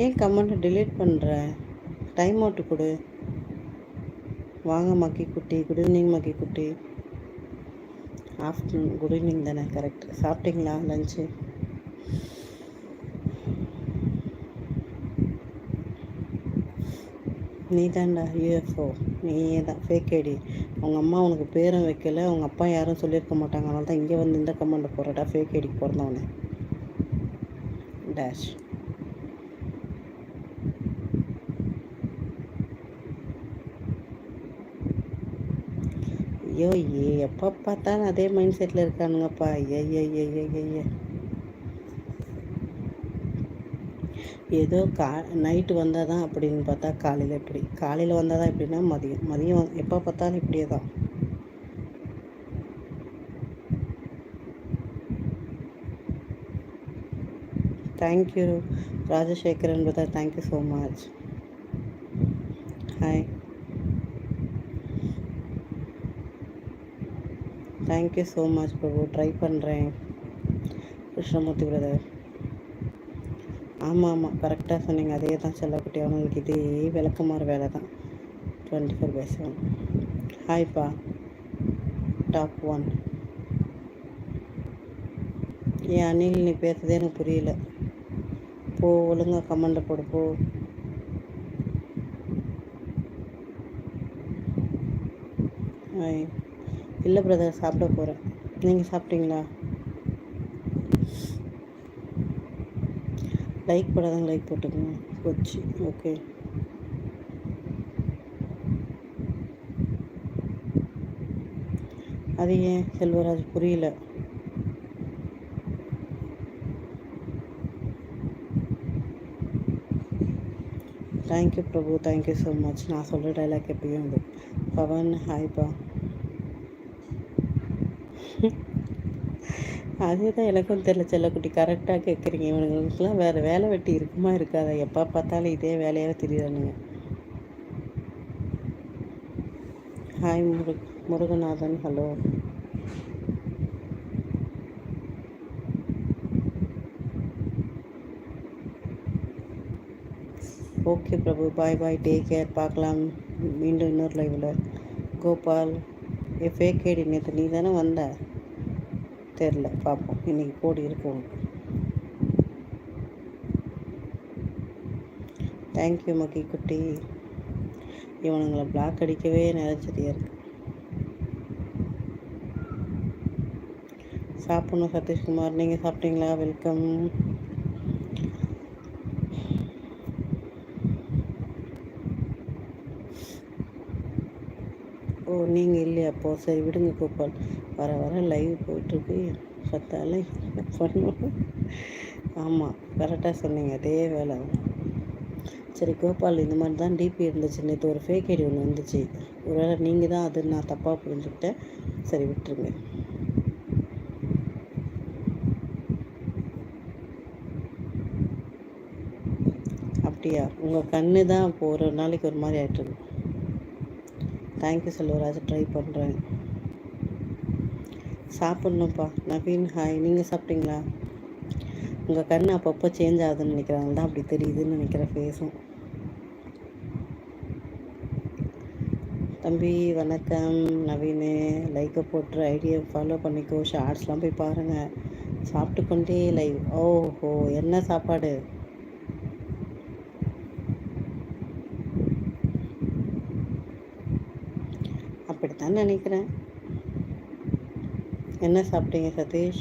ஏன் கமெண்ட்டை டிலீட் பண்ணுற டைம் அவுட்டு கொடு. வாங்க மக்கி குட்டி. குட் ஈவினிங் மக்கி குட்டி. ஆஃப்டர்நூன் குட் ஈவினிங் தானே கரெக்ட் சாப்பிட்டீங்களா லஞ்சு நீ தான்டா யூஎஃப்ஓ நீயே தான் ஃபேக் ஐடி அவங்க அம்மா உனக்கு பேரும் வைக்கல அவங்க அப்பா யாரும் சொல்லியிருக்க மாட்டாங்க. அதனால தான் இங்கே வந்து இந்த கமெண்ட் போடுறடா ஃபேக் ஐடிக்கு பிறந்தவனே. டேஷ் ஐயோ எப்போ பார்த்தாலும் அதே மைண்ட் செட்டில் இருக்கானுங்கப்பா. ஐயா ஐயா ஏதோ கா நைட்டு வந்தால் தான் அப்படின்னு பார்த்தா காலையில் இப்படி காலையில் வந்தால் தான் எப்படின்னா மதியம் மதியம் எப்போ பார்த்தாலும் இப்படியே தான் thank you Rajasekaran brother thank you so much hi thank you so much Prabhu try பண்ணுறேன் கிருஷ்ணமூர்த்தி பிரதர் ஆமாம் ஆமாம் கரெக்டாக சொன்னீங்க. அதே தான் செல்லக்குட்டி. அவங்களுக்கு இதே விளக்கமாறு வேலை தான் டுவெண்ட்டி ஃபோர் பை செவன் ஹாய்ப்பா டாப் ஒன் ஏன் அணில் நீ பேசுறதே எனக்கு புரியல. போ ஒழுங்கா கமெண்ட்டை போடு போ. இல்லை பிரதர் சாப்பிட போகிறேன் நீங்கள் சாப்பிட்டீங்களா? லைக் போடாதவங்க லைக் போட்டுக்கோங்க. கொச்சி ஓகே அது ஏன் செல்வராஜ் புரியல? Thank you Prabhu. Thank you so much நான் சொல்கிற டைலாக் எப்பயும் உண்டு பவன் ஹாய்ப்பா அதே தான் எனக்கும் தெரியல செல்லக்குட்டி. கரெக்டாக கேட்குறீங்க இவனுங்களுக்குலாம் வேறு வேலை வெட்டி இருக்குமா இருக்காதா? எப்போ பார்த்தாலும் இதே வேலையாக தெரியுறானுங்க ஹாய் முரு Muruganathan. Hello okay Prabhu. Bye bye take care பார்க்கலாம். மீண்டும் இன்னொரு லைவில் கோபால். ஏ ஃபேக் நேற்று நீ தானே வந்த? தெரில பார்ப்போம் இன்னைக்கு போடி இருக்கு உனக்கு. தேங்க்யூ மக்கி குட்டி. இவனுங்களை பிளாக் அடிக்கவே நினைச்சதியாக இருக்கு. சாப்பிட்ணும் சதீஷ்குமார். நீங்கள் சாப்பிட்டீங்களா? வெல்கம் நீங்கள் இல்லையா? அப்போ சரி விடுங்க கோபால் வர வர லைவ் போயிட்டுருக்கு. சத்தால என்ன பண்ணுவோம் ஆமாம் கரெக்டாக சொன்னீங்க. அதே வேலை. சரி கோபால் இந்த மாதிரி தான் டிபி இருந்துச்சு. நேற்று ஒரு ஃபேக் ஐடி ஒன்று வந்துச்சு. ஒரு வேளை நீங்கள் தான் அது நான் தப்பாக புரிஞ்சுக்கிட்டேன். சரி விட்டுருங்க. அப்படியா? உங்கள் கண்ணு தான் இப்போ ஒரு நாளைக்கு ஒரு மாதிரி ஆகிட்டுருக்கு தேங்க்யூ செல்வராஜ் ட்ரை பண்ணுறேன் சாப்பிட்ணும்ப்பா. நவீன் ஹாய் நீங்கள் சாப்பிட்டீங்களா? உங்கள் கண் அப்பப்போ சேஞ்ச் ஆகுதுன்னு நினைக்கிறாங்க தான் அப்படி தெரியுதுன்னு நினைக்கிற ஃபேஸும் தம்பி வணக்கம். நவீன் லைக்கை போட்டு ஐடியா ஃபாலோ பண்ணிக்கோ. ஷார்ட்ஸ்லாம் போய் பாருங்கள் சாப்பிட்டு கொண்டே லைவ் ஓஹோ என்ன சாப்பாடு? அப்படித்தான் நினைக்கிறேன். என்ன சாப்பிட்டீங்க சதீஷ்?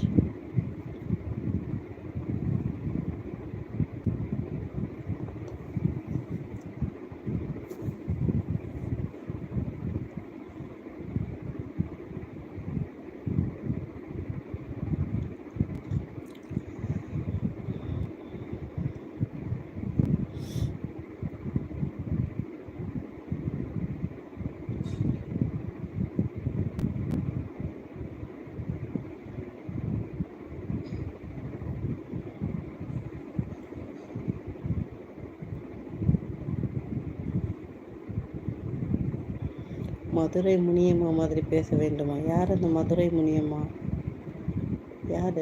மதுரை முனியம்மா மாதிரி பேச வேண்டுமா? யார் அந்த மதுரை முனியம்மா? யார்?